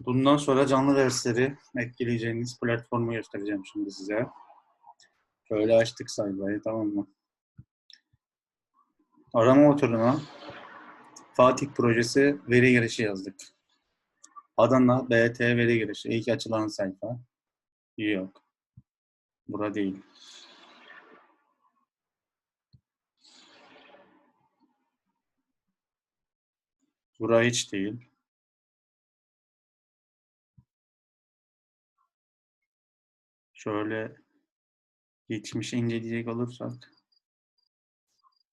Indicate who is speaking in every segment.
Speaker 1: Bundan sonra canlı dersleri etkileyeceğiniz platformu göstereceğim şimdi size. Şöyle açtık sayfayı tamam mı? Arama motoruna Fatih projesi veri girişi yazdık. Adana BT veri girişi. İlk açılan sayfa. Yok. Bura değil. Bura hiç değil. Şöyle geçmiş inceleyecek olursak.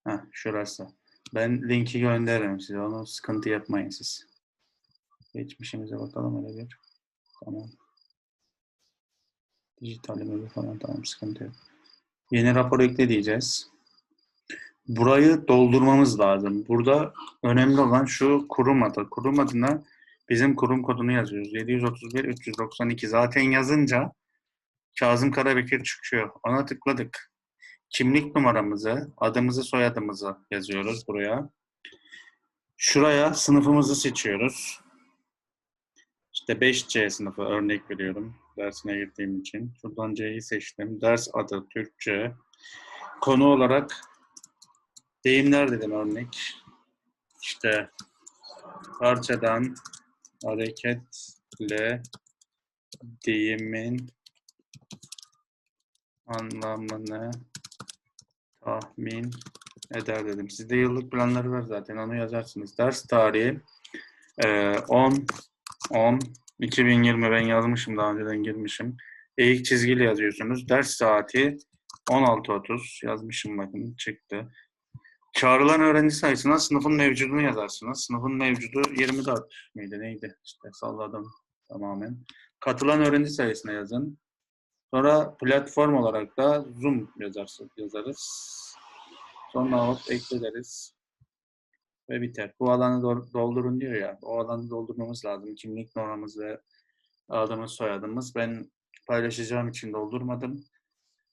Speaker 1: Heh, şurası. Ben linki gönderirim size. Onu sıkıntı yapmayın siz. Geçmişimize bakalım öyle bir. Tamam. Dijital falan tamam sıkıntı yok. Yeni rapor ekle diyeceğiz. Burayı doldurmamız lazım. Burada önemli olan şu kurum adı. Kurum adına bizim kurum kodunu yazıyoruz. 731 392. Zaten yazınca Kazım Karabekir çıkıyor. Ona tıkladık. Kimlik numaramızı, adımızı, soyadımızı yazıyoruz buraya. Şuraya sınıfımızı seçiyoruz. İşte 5C sınıfı örnek veriyorum dersine girdiğim için. Şuradan C'yi seçtim. Ders adı Türkçe. Konu olarak deyimler dedim örnek. İşte parçadan hareketle deyimin anlamını tahmin eder dedim. Sizde yıllık planları var zaten onu yazarsınız. Ders tarihi e, 10 10 2020 ben yazmışım daha önceden girmişim. Eğik çizgili yazıyorsunuz. Ders saati 16.30 yazmışım bakın çıktı. Çağrılan öğrenci sayısına sınıfın mevcudunu yazarsınız. Sınıfın mevcudu 24 miydi neydi? İşte salladım tamamen. Katılan öğrenci sayısına yazın. Sonra platform olarak da Zoom yazarsın, yazarız. Sonra hop ekleriz. Ve biter. Bu alanı do- doldurun diyor ya. O alanı doldurmamız lazım. Kimlik numaramız ve adımız soyadımız. Ben paylaşacağım için doldurmadım.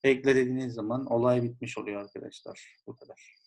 Speaker 1: Ekle dediğiniz zaman olay bitmiş oluyor arkadaşlar. Bu kadar.